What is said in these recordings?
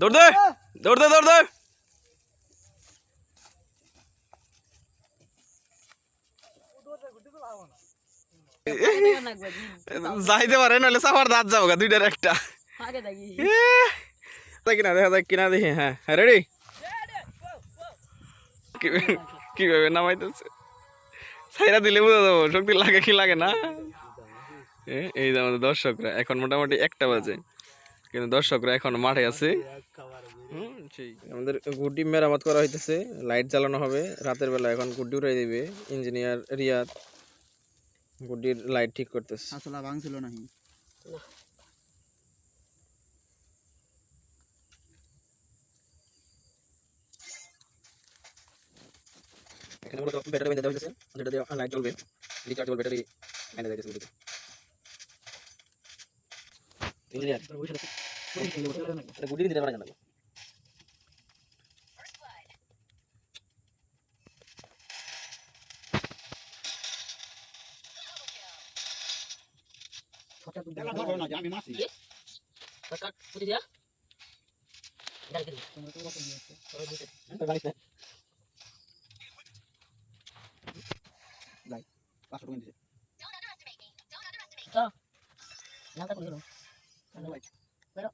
দৌড় দে দৌড় দে দৌড় দে। যাইতে পারে নাহলে সাফার দাঁত যাব গা দুইটার একটা। কিনা দেখা যাক কিনা দেখি হ্যাঁ রেডি কীভাবে নামাইতেছে? সাইরা দিলে বুঝা যাব শক্তি লাগে কি লাগে না? এই যে আমাদের দর্শকরা এখন মোটামুটি একটা বাজে। কিন্তু দর্শকরা এখন মাঠে আছে। আমাদের গুড্ডি মেরামত করা হইতেছে লাইট জ্বালানো হবে রাতের বেলা এখন গুড্ডি উড়াই দিবে ইঞ্জিনিয়ার রিয়াদ গুড্ডির লাইট ঠিক করতেছে। আসলা ভাঙছিল নাহি এখানে মূলত ব্যাটারি বেঁধে দেওয়া হয়েছে যেটা দিয়ে লাইট জ্বলবে রিচার্জেবল ব্যাটারি এনে গুডিতে ইঞ্জিনিয়ার। এটা গুডি দিতে পারা জানাব আমি মাসি কাট পুরি দিয়া ডাল করি পাঁচশো টাকা দিছে লালটা কোন গেল আরে আমার এটা কথা এটা দিছে রাজা বা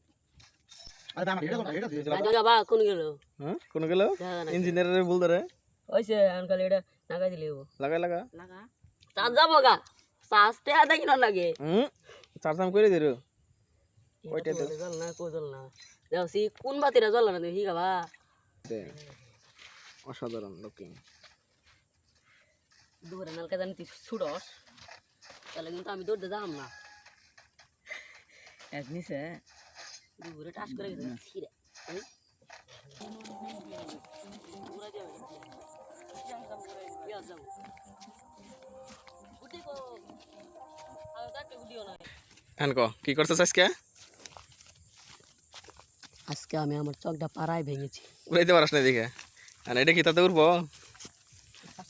কোন গেল? হ্যাঁ কোন গেল? ইঞ্জিনিয়ারের ভুল ধরে। ওইছে আনকাল এটা নাগাই দিলি লাগাই লাগা লাগা। চার যাব গা। সাস্তে আদা কিনা লাগে হুম চার চাম করে দিল ওইটা তো। জল না কো জল না। যাও সি কোন বাতিরা জল না দেখি গাবা অসাধারণ লুকিং দূরে নালকা জানি তুই ছুড়স তাহলে কিন্তু আমি দৌড়তে যাম না। এক নিছে। দূরে টাস করে গেছে ছিড়ে। গুটি কো? করছিস আজকে? আজকে আমি আমার চকটা পাড়ায় ভেঙেছি। উড়াইতে পারাস না দেখে আর এটা কি তাতে উঠবো?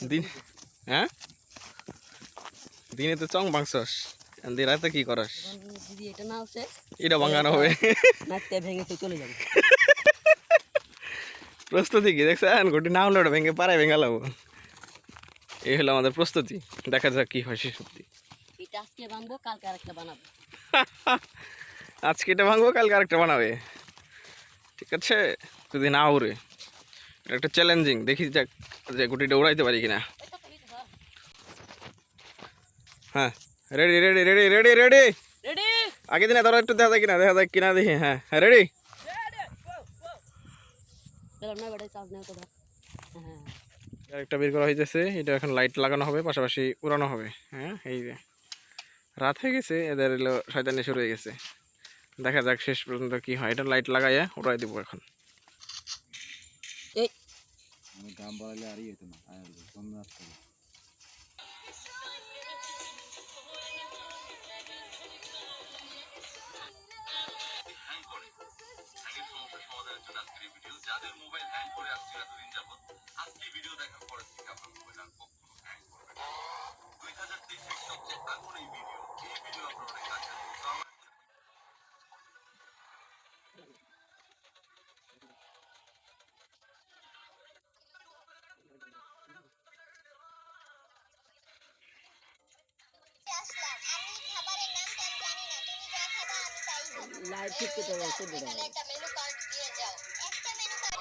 দিন হ্যাঁ? দিনে তো চং দিন রাতে কি করাস? যদি এটা না আছে এটা ভাঙানো হবে। নাচতে ভেঙেছে চলে যাবে। প্রস্তুতি কি দেখছেন? গোটি না হলে ওটা ভেঙে পাড়ায় ভেঙে লাবো। এই হলো আমাদের প্রস্তুতি। দেখা যাক কি হয় সে সত্যি। এটা আজকে বানবো কালকে আরেকটা বানাবো। আজকে এটা ভাঙবো কালকে আরেকটা বানাবে। ঠিক আছে? যদি না উড়ে। এটা একটা চ্যালেঞ্জিং দেখি যাক যে গুটিটা উড়াইতে পারি কিনা। হ্যাঁ। Ready ready ready ready ready ready আগে দিনে ধরো একটু দেখা যায় কিনা দেখা যায় কিনা দেখি হ্যাঁ হ্যাঁ রেডি তো ধর হ্যাঁ একটা বের করা হয়েছে এটা এখন লাইট লাগানো হবে পাশাপাশি উড়ানো হবে হ্যাঁ এই যে। রাত হয়ে গেছে এদের এলো শয়তানি শুরু হয়ে গেছে। দেখা যাক শেষ পর্যন্ত কি হয় এটা লাইট লাগাইয়া উড়াই দিব এখন। এই। আমি দাম বাড়ালে আরই হতো না আর কমে এতদিন আসলাম লাইট ঠিক করতে হবে চোদ্দ টাকা একটা মেনু কার্ড দিয়ে যাও একটা মেনু কার্ড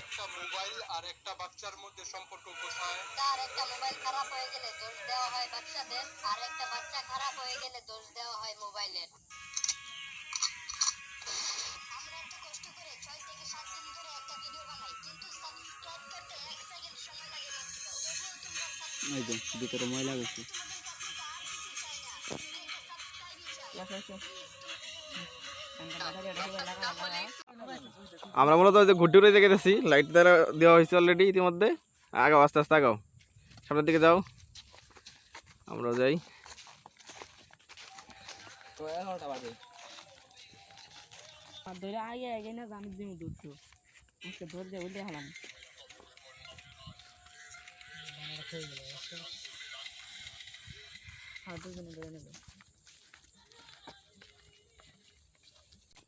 একটা মোবাইল আর একটা বাচ্চার মধ্যে সম্পর্ক কোথায় তার একটা মোবাইল খারাপ হয়ে গেলে দোষ দেওয়া হয় বাচ্চাদের আর একটা বাচ্চা খারাপ হয়ে গেলে দোষ দেওয়া হয় মোবাইলের আমরা এত কষ্ট করে ছয় থেকে সাত দিন ধরে একটা ভিডিও বানাই কিন্তু সাবস্ক্রাইব করতে এক সেকেন্ড সময় লাগে মাত্র তবুও তোমরা যে ভিতরে ময়লা গেছে আমরা মূলত ঘুরতে উড়ে দেখে গেছি লাইট দ্বারা দেওয়া হয়েছে অলরেডি ইতিমধ্যে। আগাও, আস্তে আস্তে আগাও। সামনের দিকে যাও। আমরাও যাই। ধরে আগে না জানি ধরে নেবে দেখছ দেখছ দা জল জল জল বাতি হুম হ্যাঁ এই তো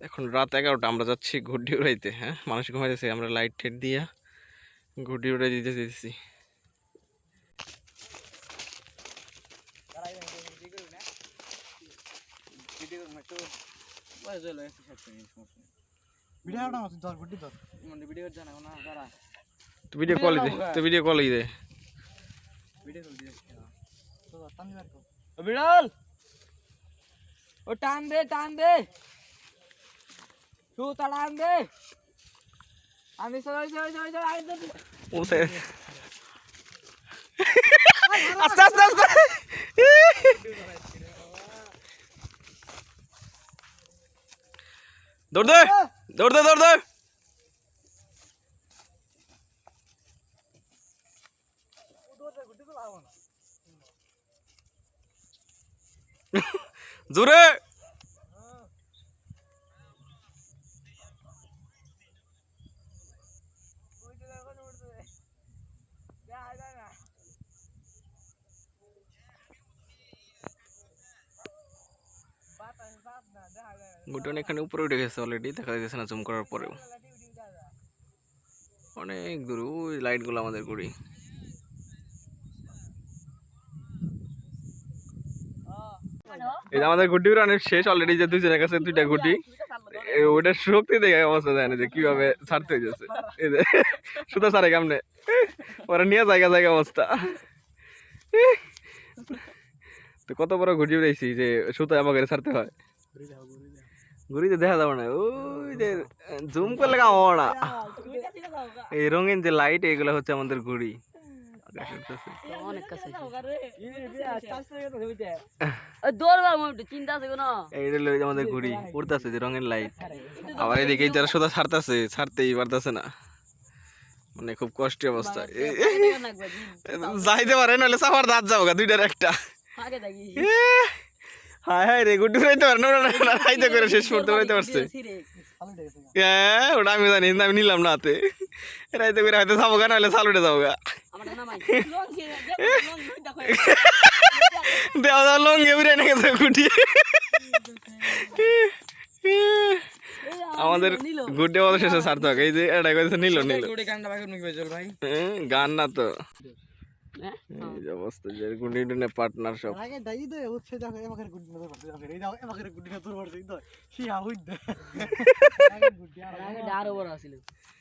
এখন রাত এগারোটা আমরা যাচ্ছি ঘুড্ডি উড়াইতে হ্যাঁ? মানুষ ঘুমাইতেছে আমরা লাইট টেট দিয়া ঘুড্ডি উড়াই দিতে দিতেছি ভিডিও কল দে তো ভিডিও কল দে। ভিডিও কল বিড়াল! ও টান দে টান দে। তু টান দে আমি সবাই সবাই সবাই সবাই দে ওতে আস্তে আস্তে আস্তে দৌড় দে দৌড় দে দৌড় দে জোরে গুটন এখানে উপরে উঠে গেছে অলরেডি দেখা যাচ্ছে না জুম করার পরেও। অনেক দূর ওই লাইটগুলো আমাদের যে আমাদের গুড্ডি উড়ানোর শেষ অলরেডি যে দুজনের কাছে দুইটা এ, ওটার শক্তি দেখে অবস্থা যায় না যে কীভাবে ছাড়তে হয়েছে এই যে সুতা ছাড়ে কেমনে? ওরা নিয়ে জায়গা জায়গা অবস্থা। তো কত বড় ঘুড়ি উড়াইছি যে সুতা আমাকে ছাড়তে হয়। ঘুড়িতে দেখা যাবে না ওই যে জুম করলে না এই রঙিন যে লাইট এগুলো হচ্ছে আমাদের ঘুড়ি আমাদের ঘুড়ি যে লাইট আবার এদিকে যারা ছাড়তেই না মানে খুব কষ্টের অবস্থা যাইতে পারে নাহলে সাফার দাঁত যাব দুইটার একটা হায় হায় রে গুড্ডু রাইতে পারে না ওরা রাইতে করে শেষ করতে পারতে পারছে। হ্যাঁ ওটা আমি জানি আমি নিলাম না হাতে। রাইতে করে হয়তো যাব গা নাহলে সালুটে যাব গা। দেওয়া দেওয়া লঙ্গে উড়ে গেছে গুটি। আমাদের গুড্ডে আমাদের শেষে হবে। এই যে এটা কইছে নিল নিল। গান না তো? এই অবস্থা যে গুড্ডি টুনে পার্টনার সব আগে দাই দে হচ্ছে দেখো এমাকের গুড্ডি না ধরতে দেখো এই দাও এমাকের গুড্ডি না তোর পড়ছে তো সি হা দে আগে গুড্ডি আর আগে ডারো বড় আছিল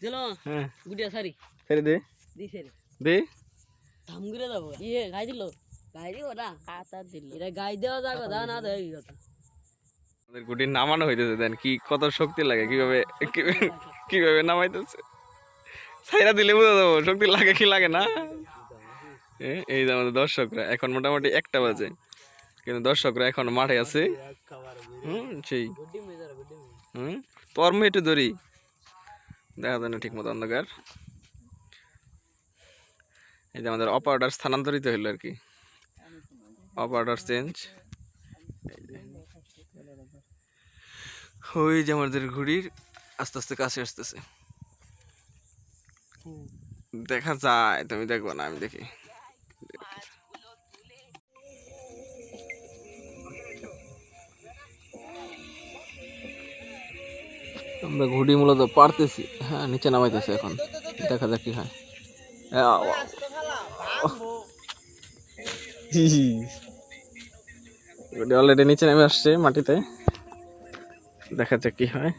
চলো হ্যাঁ। গুডিয়া সারি। ছেড়ে দে। দিছে রে দে। ধাম করে দেবো। ইয়ে গাই দিল? গাই দিব না? কাতা দিল। এটা গাই দেওয়া যাবে দা না দেয় কথা। আমাদের গুড্ডি নামানো হইতেছে দেন কি কত শক্তি লাগে কীভাবে কি- কীভাবে নামাইতেছে? ছাইরা দিলে বুঝা যাব শক্তি লাগে কি লাগে না? এই যে আমাদের দর্শকরা, এখন মোটামুটি একটা বাজে। কিন্তু দর্শকরা এখন মাঠে আছে। হুম, সেই। হুম, তোর একটু ধরি। দেখা যায় না ঠিক মতো অন্ধকার। এই যে আমাদের অপারেটার স্থানান্তরিত হইল আর কি। অপারেটার চেঞ্জ ওই যে আমাদের ঘুড়ির আস্তে আস্তে কাছে আসতেছে। দেখা যায়, তুমি দেখব না, আমি দেখি। আমরা ঘুড়ি মূলত পারতেছি। হ্যাঁ নিচে নামাইতেছি এখন। দেখা যাক কি হয়। ঘুড়ি অলরেডি নিচে নেমে আসছে মাটিতে। দেখা যাক কি হয়।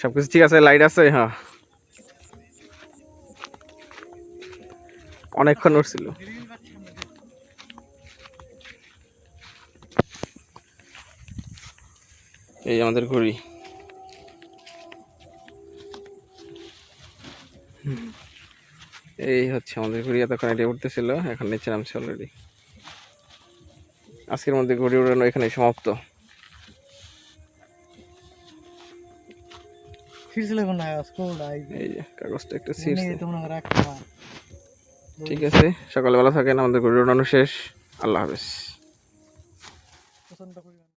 সবকিছু ঠিক আছে লাইট আছে? হ্যাঁ। অনেকক্ষণ উঠছিল। এই আমাদের ঘড়ি। এই হচ্ছে আমাদের ঘড়ি এতক্ষণ এটা উঠতেছিল এখন নিচে নামছে অলরেডি আজকের মধ্যে ঘড়ি উড়ানো এখানে সমাপ্ত। কোন স্কুলটা এই কাগজটা একটু রাখতে হয় ঠিক আছে সকালবেলা থাকেন আমাদের গুরুর উড়ানো শেষ। আল্লাহ হাফেজ।